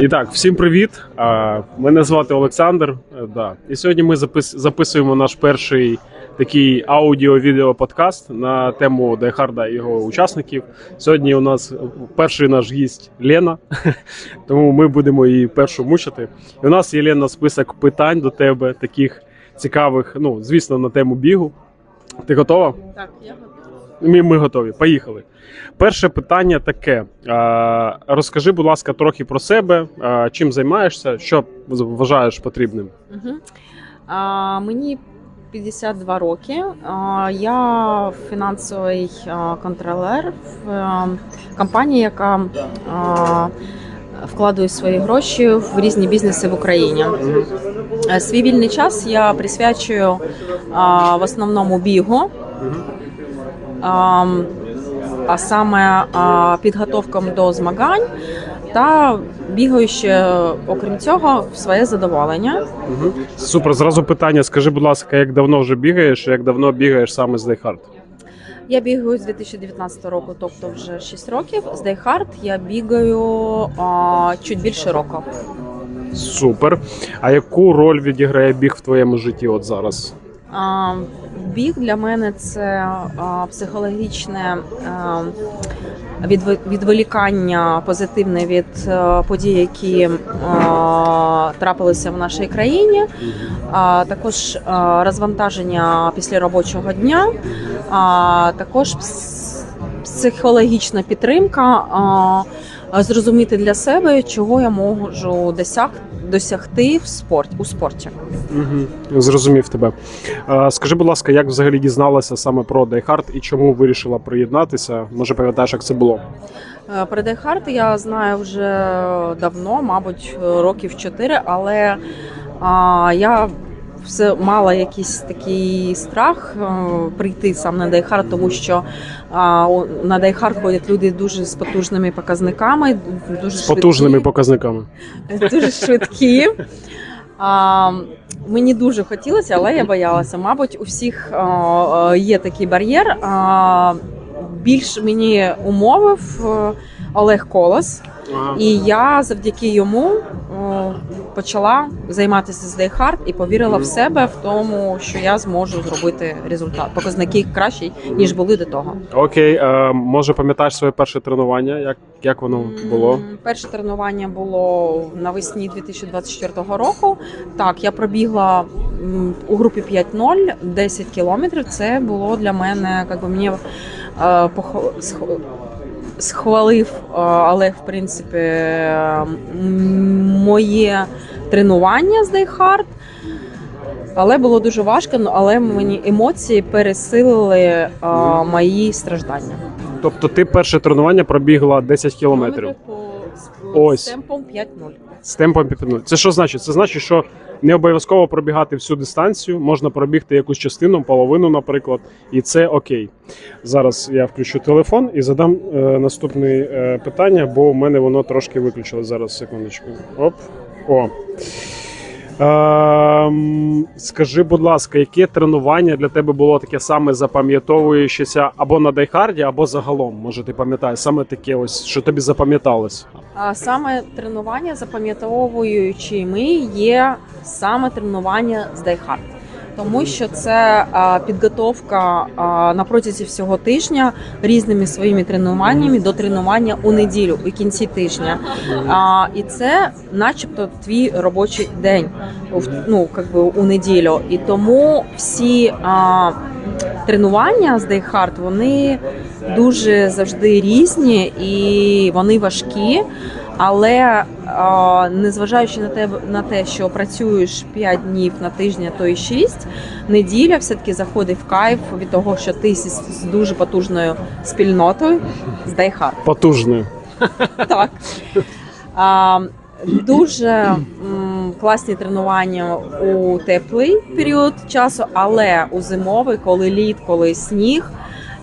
І так, всім привіт. Мене звати Олександр. Е, Да. І сьогодні ми записуємо наш перший такий аудіо-відео подкаст на тему Дайхарда і його учасників. Сьогодні у нас перший наш гість Лена, тому ми будемо її першу мучити. І у нас є Лена список питань до тебе, таких цікавих, ну, звісно, на тему бігу. Ти готова? Так, я готова. Ми, ми готові. Поїхали. Перше питання таке: розкажи, будь ласка, трохи про себе, чим займаєшся, що вважаєш потрібним. Угу. А, мені 52 роки. А, я фінансовий контролер в компанії, яка а, вкладує свої гроші в різні бізнеси в Україні. Е, Свій вільний час я присвячую а, в основному бігу. А саме підготовкам до змагань та бігаю ще, окрім цього, в своє задоволення. Угу. Супер. Зразу питання. Скажи, будь ласка, як давно вже бігаєш, як давно бігаєш саме з Hard? Я бігаю з 2019 року, тобто вже 6 років. З Hard я бігаю а, чуть більше року. Супер. А яку роль відіграє біг в твоєму житті от зараз? Біг для мене це психологічне відволікання позитивне від подій, які трапилися в нашій країні. Також розвантаження після робочого дня, також психологічна підтримка, зрозуміти для себе, чого я можу досяг, досягти в спорт, у спорті. Угу. Зрозумів тебе. А, скажи, будь ласка, як взагалі дізналася саме про Die і чому вирішила приєднатися? Може, пам'ятаєш, як це було? Е, Про Hard я знаю вже давно, мабуть, років 4, але а, я все мала якийсь такий страх е, прийти сам на Hard, тому що на Hard ходять люди дуже з потужними показниками, дуже З потужними швидкі, показниками. дуже швидкі. А, мені дуже хотілося, але я боялася. Мабуть, у всіх а, є такий бар'єр. А, більш мені умовив е, Олег Колос, Ага. і я завдяки йому почала займатися з Hard і повірила в себе в тому, що я зможу зробити результат. Показники кращі, ніж були до того. Окей, е, може пам'ятаєш своє перше тренування? Як, як воно було? М, Перше тренування було навесні 2024 року. Так, я пробігла м, у групі 5.0 10 кілометрів. Це було для мене, як би мені е, пох- сх- схвалив але в принципі, е, моє тренування з Дейхард. Але було дуже важко, ну, але мені емоції пересилили е, мої страждання. Тобто ти перше тренування пробігла 10 кілометрів Ось. з темпом 5-0. з темпом 5.0. Це що значить? Це значить, що не обов'язково пробігати всю дистанцію, можна пробігти якусь частину, половину, наприклад, і це окей. Зараз я включу телефон і задам е, наступне е, питання, бо у мене воно трошки виключилось. Зараз секундочку. Оп. О. Ем, скажи, будь ласка, яке тренування для тебе було таке саме запам'ятовуючеся або на Дайхарді, або загалом? Може, ти пам'ятаєш саме таке, ось що тобі запам'яталось? Саме тренування запам'ятовуючими є саме тренування з Hard. Тому що це підготовка на протязі всього тижня різними своїми тренуваннями до тренування у неділю у кінці тижня. І це, начебто, твій робочий день ну, би, у неділю. І тому всі тренування з Hard, вони дуже завжди різні і вони важкі. Але незважаючи на те, на те, що працюєш 5 днів на тиждень, а то і 6, неділя все-таки заходить в кайф від того, що ти з, з дуже потужною спільнотою з Hard. Потужною. Так. А, дуже класні тренування у теплий період часу, але у зимовий, коли лід, коли сніг.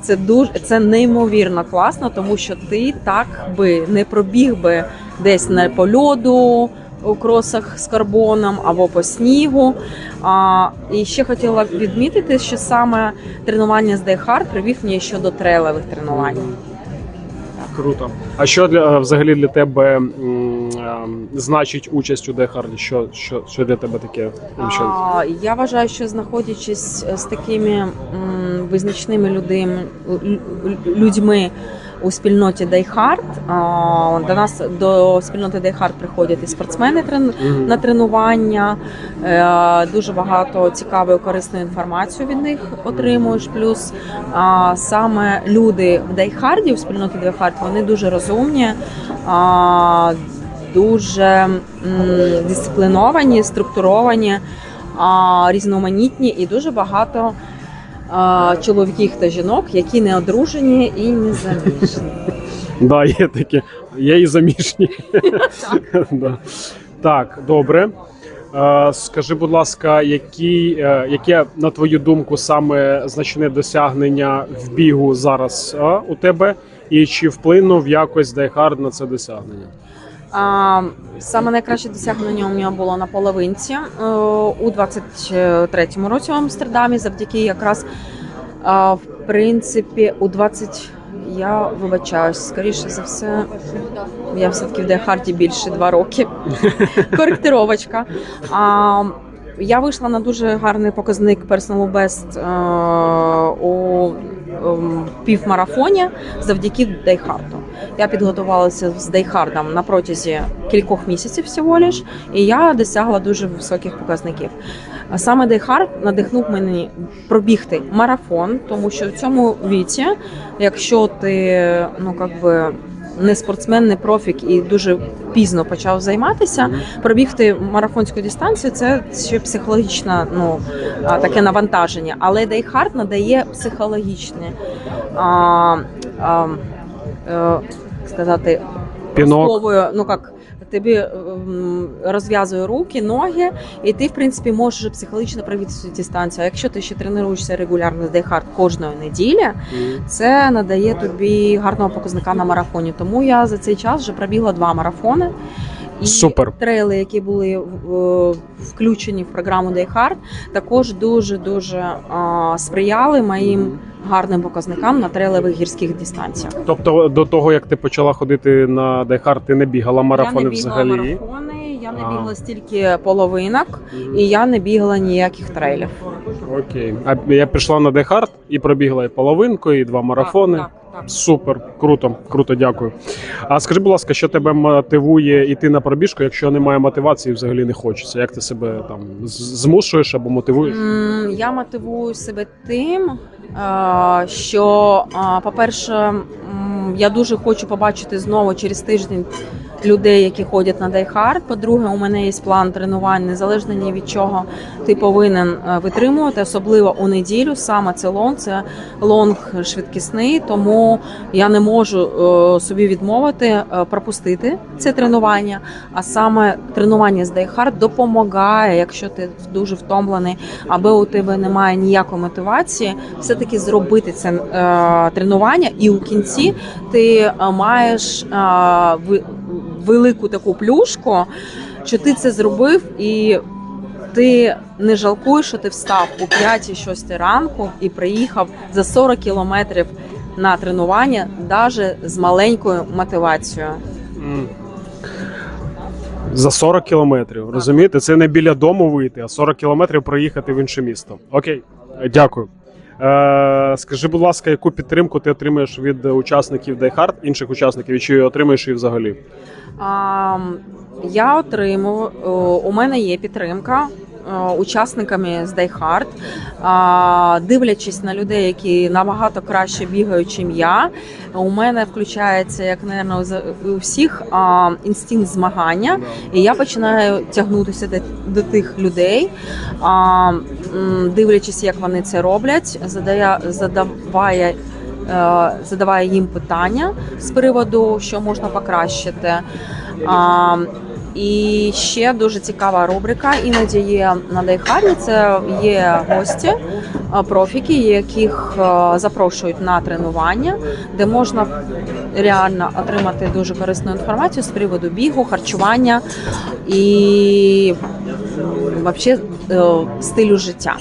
Це дуже це неймовірно класно, тому що ти так би не пробіг би десь на по льоду у кросах з карбоном або по снігу. А, і ще хотіла б відмітити, що саме тренування з Die привів мені ще до трейлових тренувань. Круто. А що для взагалі для тебе м, м, значить участь у Дехарді? Що, що, що для тебе таке? А, я вважаю, що знаходячись з такими м, визначними людьми, людьми у спільноті Дайхард, до нас до спільноти Дайхард приходять і спортсмени на тренування. Е, Дуже багато цікавої корисної інформації від них отримуєш. Плюс саме люди в Дайхарді, у спільноті Дайхард, вони дуже розумні, дуже дисципліновані, структуровані, різноманітні і дуже багато. Чоловіків та жінок, які не одружені і не заміжні. Да, є такі. Є і заміжні. Да. Так, добре. Е, Скажи, будь ласка, які, е, яке, на твою думку, саме значне досягнення в бігу зараз у тебе? І чи вплинув якось Дайхард на це досягнення? А, саме найкраще досягнення у мене було на половинці е, у 23-му році в Амстердамі, завдяки якраз в принципі у 20 я вибачаюсь, скоріше за все, я все-таки в Дехарді більше два роки. Коректировочка. А, я вийшла на дуже гарний показник Personal Best е, у півмарафоні завдяки Дайхарду. Я підготувалася з Дайхардом на протязі кількох місяців всього лиш, і я досягла дуже високих показників. Саме Дейхард надихнув мені пробігти марафон, тому що в цьому віці, якщо ти ну як би не спортсмен, не профік і дуже пізно почав займатися, пробігти марафонську дистанцію це ще психологічне ну, таке навантаження. Але Дейхард надає психологічне а, а, а, сказати Пінок. Словою, ну як тобі ем, розв'язує руки, ноги, і ти, в принципі, можеш психологічно провести цю дистанцію. А якщо ти ще тренуєшся регулярно з дейхард кожної неділі, це надає тобі гарного показника на марафоні. Тому я за цей час вже пробігла два марафони. І Супер. трейли, які були включені в програму Day Hard, також дуже дуже сприяли моїм гарним показникам на трейлевих гірських дистанціях. Тобто до того, як ти почала ходити на Дайхард, ти не бігала марафони я не бігла взагалі? марафони, я не А. бігла стільки половинок, і я не бігла ніяких трейлів. Окей. А я пішла на Дайхард і пробігла і половинку, і два марафони. Так, так. Супер, круто, круто, дякую. А скажи, будь ласка, що тебе мотивує йти на пробіжку, якщо немає мотивації, взагалі не хочеться? Як ти себе там змушуєш або мотивуєш? Я мотивую себе тим, що, по-перше, я дуже хочу побачити знову через тиждень людей, які ходять на дайхард. По-друге, у мене є план тренувань, незалежно ні від чого ти повинен е, витримувати, особливо у неділю. Саме це лонг, це лонг швидкісний, тому я не можу е, собі відмовити е, пропустити це тренування. А саме тренування з дайхард допомагає, якщо ти дуже втомлений, аби у тебе немає ніякої мотивації, все-таки зробити це тренування, і у кінці ти маєш ви- велику таку плюшку, що ти це зробив і. Ти не жалкуєш, що ти встав у 5-6 ранку і приїхав за 40 кілометрів на тренування, навіть з маленькою мотивацією. За 40 кілометрів. Розумієте, це не біля дому вийти, а 40 кілометрів проїхати в інше місто. Окей, дякую. Е, скажи, будь ласка, яку підтримку ти отримаєш від учасників Дайхард, інших учасників, і чи отримаєш її взагалі? Я отримую, у мене є підтримка учасниками з Dayhard. А, дивлячись на людей, які набагато краще бігають, ніж я, у мене включається, як наверное, у всіх інстинкт змагання, і я починаю тягнутися до, до тих людей, дивлячись, як вони це роблять, задає, задаває е, задаває їм питання з приводу, що можна покращити. І ще дуже цікава рубрика. Іноді є на Дайхарі. Це є гості, профіки, яких е, запрошують на тренування, де можна реально отримати дуже корисну інформацію з приводу бігу, харчування і взагалі стилю життя.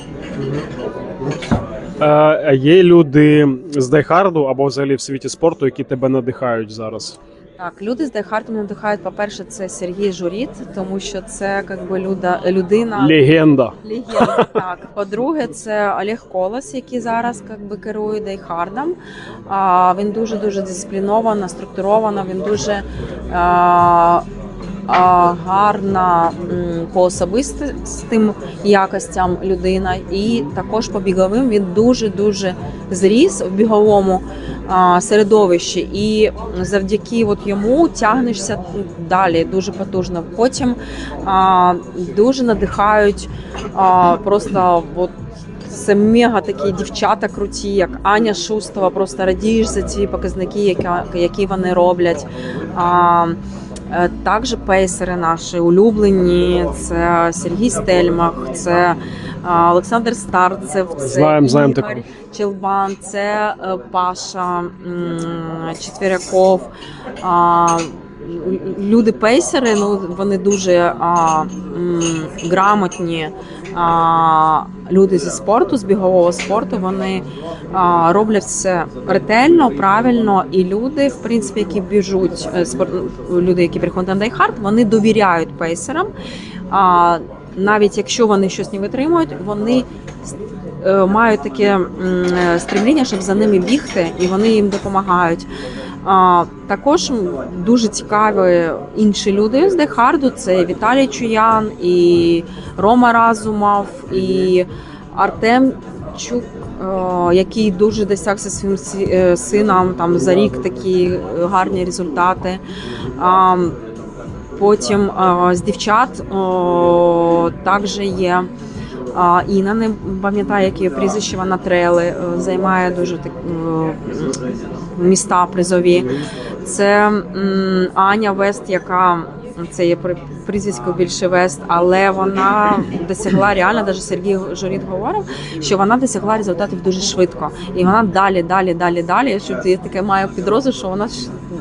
Е, є люди з дайхарду або взагалі в світі спорту, які тебе надихають зараз. Так, люди з Дайхартом надихають. По-перше, це Сергій Журіт, тому що це якби люда, людина. Легенда. Легенда, так. По-друге, це Олег Колос, який зараз якби керує Дайхардом. А, він дуже дуже дисципліновано, структуровано, він дуже а, гарна по особистим якостям людина. І також по біговим він дуже дуже зріс в біговому середовищі, і завдяки от йому тягнешся далі дуже потужно. Потім дуже надихають просто от. Це мега такі дівчата круті, як Аня Шустова. Просто радієш за ці показники, які вони роблять. Е, також пейсери наші улюблені. Це Сергій Стельмах, це Олександр Старцев, це Знаємо, знаємо Ігор. Челбан, це е, Паша м, Четвіряков. А, Люди пейсери, ну вони дуже а, м, грамотні а, люди зі спорту, з бігового спорту. Вони а, роблять все ретельно, правильно. І люди, в принципі, які біжуть, е, спорт, люди, які приходять на дайхард, вони довіряють пейсерам. А, навіть якщо вони щось не витримують, вони е, мають таке е, стремління, щоб за ними бігти, і вони їм допомагають. Також дуже цікаві інші люди з Дехарду. Це Віталій Чуян, і Рома Разумов, і Артем Чук, е, який дуже досяг зі своїм е, сином там за рік такі е, гарні результати. Потім а, з дівчат також є Інна, не пам'ятаю, які прізвище, вона трели, е, займає дуже так, е, міста призові. Це Аня Вест, яка це є прізвисько більше Вест, але вона досягла реально, навіть Сергій Жоріт говорив, що вона досягла результатів дуже швидко. І вона далі, далі, далі, далі. Що я таке маю підрозу, що вона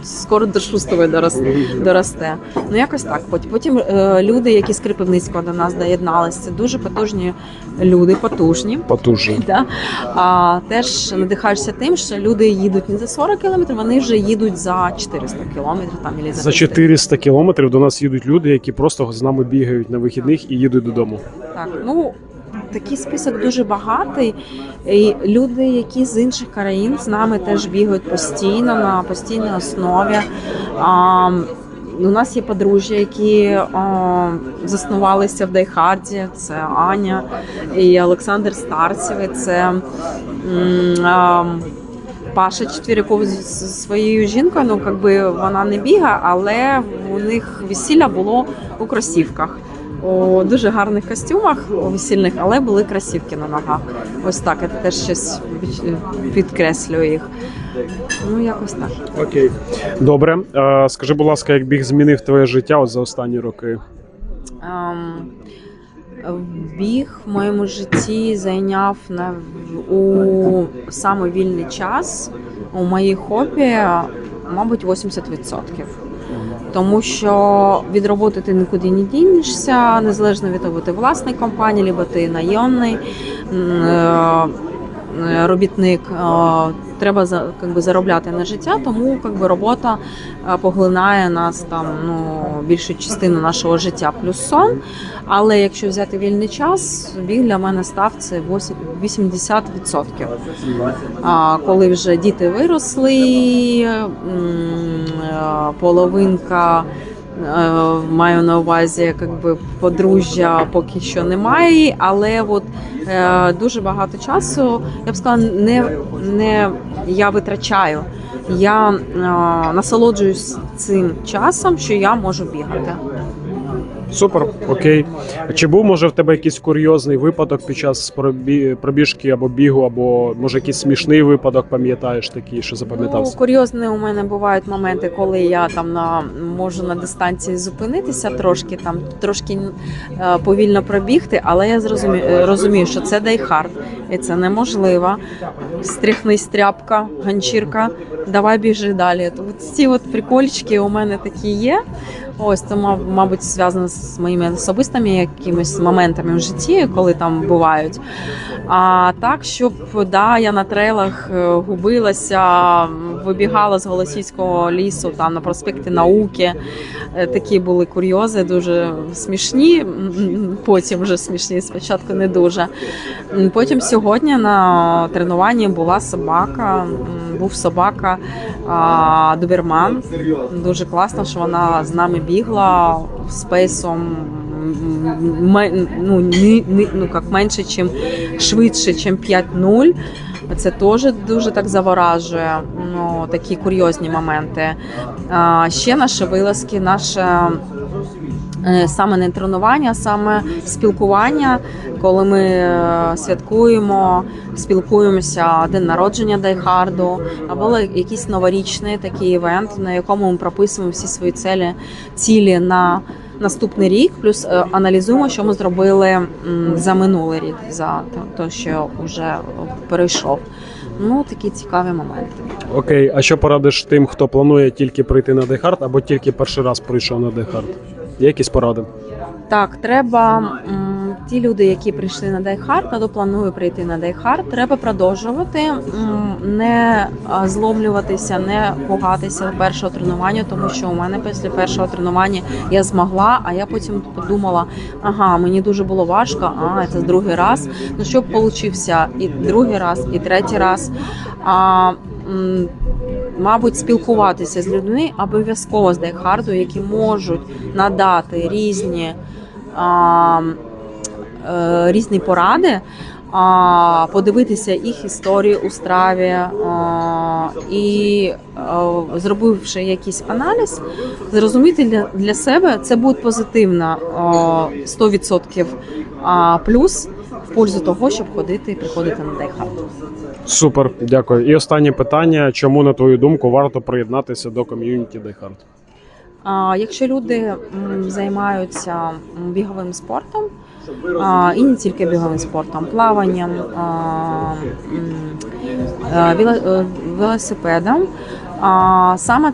скоро до шустової доросте. доросте. Ну якось так. Потім, потім е, люди, які з Кропивницького до нас доєдналися, це дуже потужні люди, потужні. Потужний. Да? А, теж надихаєшся тим, що люди їдуть не за 40 кілометрів, вони вже їдуть за 400 кілометрів там або за За 400 кілометрів до нас їдуть люди, які просто з нами бігають на вихідних і їдуть додому. Так, ну такий список дуже багатий. І люди, які з інших країн з нами теж бігають постійно на постійній основі. А, у нас є подружжя, які а, заснувалися в Дайхарді. Це Аня і Олександр Старцевий. Це а, Паша Четвіряков зі своєю жінкою. Ну якби вона не бігає, але у них весілля було у кросівках. У дуже гарних костюмах весільних, але були кросівки на ногах. Ось так, це теж щось підкреслює їх. Ну, якось так. Окей. Добре. Е, скажи, будь ласка, як біг змінив твоє життя от за останні роки? Ем, Біг в моєму житті зайняв на у саме вільний час у моїй хобі, мабуть, 80%. Тому що від роботи ти нікуди не дінешся, незалежно від того, ти власний компанії, або ти найомний е, е, робітник. Треба за би, заробляти на життя, тому би, робота е, поглинає нас там ну більшу частину нашого життя плюс сон. Але якщо взяти вільний час, біг для мене став це 80%. А коли вже діти виросли, е, половинка. е, Маю на увазі, якби подружжя поки що немає, але от дуже багато часу я б сказала, не, не я витрачаю. Я е, насолоджуюсь цим часом, що я можу бігати. Супер, окей. Чи був може в тебе якийсь курйозний випадок під час пробі- пробіжки або бігу, або може якийсь смішний випадок, пам'ятаєш такий, що Ну, запам'ятався? курйозні у мене бувають моменти, коли я там на можу на дистанції зупинитися трошки, там трошки е, повільно пробігти, але я зрозумію, е, розумію, що це дайхард, і це неможливо. Стряхнись тряпка, ганчірка, давай біжи далі. То от ці от прикольчики у мене такі є. Ось це, мабуть, зв'язано з моїми особистими якимись моментами в житті, коли там бувають. А так, щоб да, я на трейлах е, губилася, вибігала з Голосівського лісу там на проспекті науки. Е, Такі були курйози, дуже смішні. Потім вже смішні, спочатку не дуже. Потім сьогодні на тренуванні була собака, був собака Доберман. Дуже класно, що вона з нами бігла спейсом. Ну, ну як менше, чим швидше, чим 5-0. Це теж дуже так заворажує. Ну, такі курйозні моменти. Ще наші вилазки, наше е, саме не тренування, саме спілкування, коли ми е, святкуємо, спілкуємося день народження Дайхарду, або якийсь новорічний такий івент, на якому ми прописуємо всі свої цілі, цілі на наступний рік, плюс е, аналізуємо, що ми зробили за минулий рік, за те, що вже перейшов. Ну, такі цікаві моменти. Окей, а що порадиш тим, хто планує тільки прийти на Дейхард або тільки перший раз прийшов на Дейхард? Якісь поради? Так, треба м, ті люди, які прийшли на Дайхард, або планують прийти на Дайхард, треба продовжувати, м, не зломлюватися, не пугатися першого тренування, тому що у мене після першого тренування я змогла, а я потім подумала, ага, мені дуже було важко, а це другий раз. Ну щоб получився і другий раз, і третій раз. А, м, Мабуть, спілкуватися з людьми обов'язково з Дайхарду, які можуть надати різні, а, е, різні поради, а, подивитися їх історії у страві а, і, а, зробивши якийсь аналіз, зрозуміти для, для себе це буде позитивно а, 100% а, плюс в пользу того, щоб ходити і приходити на Дайхард. Супер, дякую. І останнє питання: чому, на твою думку, варто приєднатися до ком'юніті? А, Якщо люди займаються біговим спортом, і не тільки біговим спортом, плаванням, е, е, велосипедом, а, саме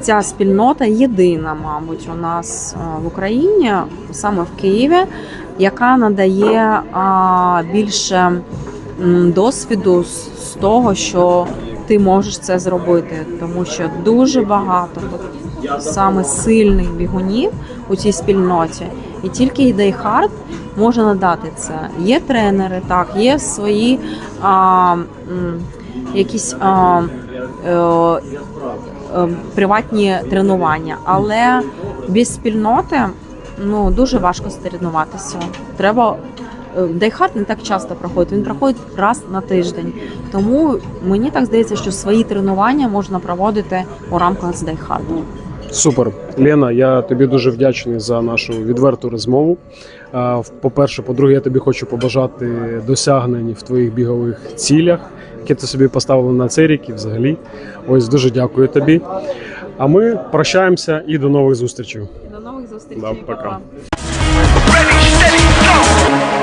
ця спільнота єдина, мабуть, у нас е, в Україні, саме в Києві, яка надає більше досвіду з того, що ти можеш це зробити, тому що дуже багато саме сильних бігунів у цій спільноті, і тільки Дейхард може надати це. Є тренери, так, є свої а, якісь а, е, е, приватні тренування, але без спільноти ну дуже важко стренуватися. Треба Дайхард не так часто проходить, він проходить раз на тиждень. Тому мені так здається, що свої тренування можна проводити у рамках з Дайхарду. Супер, Лена. Я тобі дуже вдячний за нашу відверту розмову. По-перше, по-друге, я тобі хочу побажати досягнень в твоїх бігових цілях, які ти собі поставила на цей рік і взагалі. Ось дуже дякую тобі. А ми прощаємося і до нових зустрічей. До нових зустрічей. Да, пока. Go!